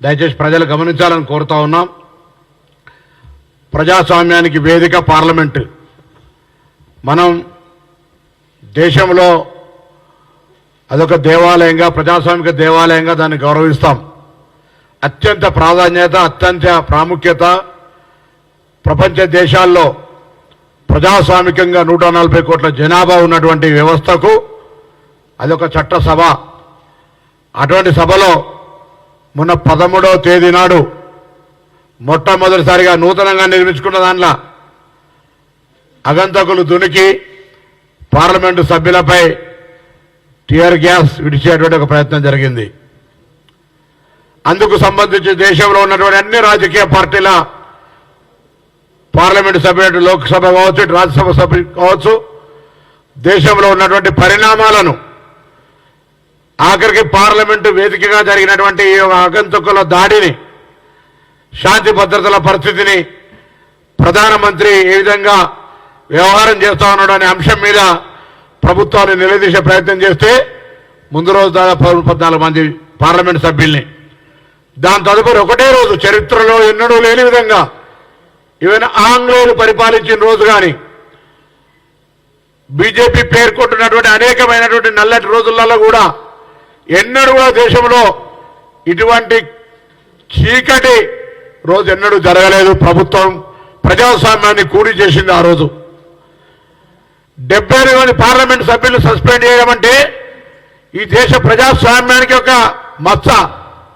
దయచేసి ప్రజలు గమనించాలని కోరుతా ఉన్నాం. ప్రజాస్వామ్యానికి వేదిక పార్లమెంటు. మనం దేశంలో అదొక దేవాలయంగా ప్రజాస్వామిక దేవాలయంగా దాన్ని గౌరవిస్తాం. అత్యంత ప్రాధాన్యత అత్యంత ప్రాముఖ్యత ప్రపంచ దేశాల్లో ప్రజాస్వామికంగా నూట నలభై కోట్ల జనాభా ఉన్నటువంటి వ్యవస్థకు అదొక చట్టసభ. అటువంటి సభలో మొన్న పదమూడవ తేదీ నాడు మొట్టమొదటిసారిగా నూతనంగా నిర్మించుకున్న దాంట్లో అగంతకులు దునికి పార్లమెంటు సభ్యులపై టియర్ గ్యాస్ విడిచేటువంటి ఒక ప్రయత్నం జరిగింది. అందుకు సంబంధించి దేశంలో ఉన్నటువంటి అన్ని రాజకీయ పార్టీల పార్లమెంటు సభ్యులు లోక్సభ కావచ్చు రాజ్యసభ సభ్యులు కావచ్చు దేశంలో ఉన్నటువంటి పరిణామాలను ఆఖరికి పార్లమెంటు వేదికగా జరిగినటువంటి ఆగంతుకుల దాడిని శాంతి భద్రతల పరిస్థితిని ప్రధానమంత్రి ఏ విధంగా వ్యవహారం చేస్తా ఉన్నాడు అనే అంశం మీద ప్రభుత్వాన్ని నిలదీసే ప్రయత్నం చేస్తే ముందు రోజు దాదాపు పద్నాలుగు మంది పార్లమెంట్ సభ్యుల్ని. దాని తదుపరి ఒకటే రోజు చరిత్రలో ఎన్నడూ లేని విధంగా ఈవెన్ ఆంగ్లేయులు పరిపాలించిన రోజు కానీ బీజేపీ పేర్కొంటున్నటువంటి అనేకమైనటువంటి నల్లటి రోజులలో కూడా ఎన్నడూ కూడా దేశంలో ఇటువంటి చీకటి రోజు ఎన్నడూ జరగలేదు. ప్రభుత్వం ప్రజాస్వామ్యాన్ని కూడి చేసింది ఆ రోజు. డెబ్బై మంది పార్లమెంట్ సభ్యులు సస్పెండ్ చేయడం అంటే ఈ దేశ ప్రజాస్వామ్యానికి ఒక మచ్చ.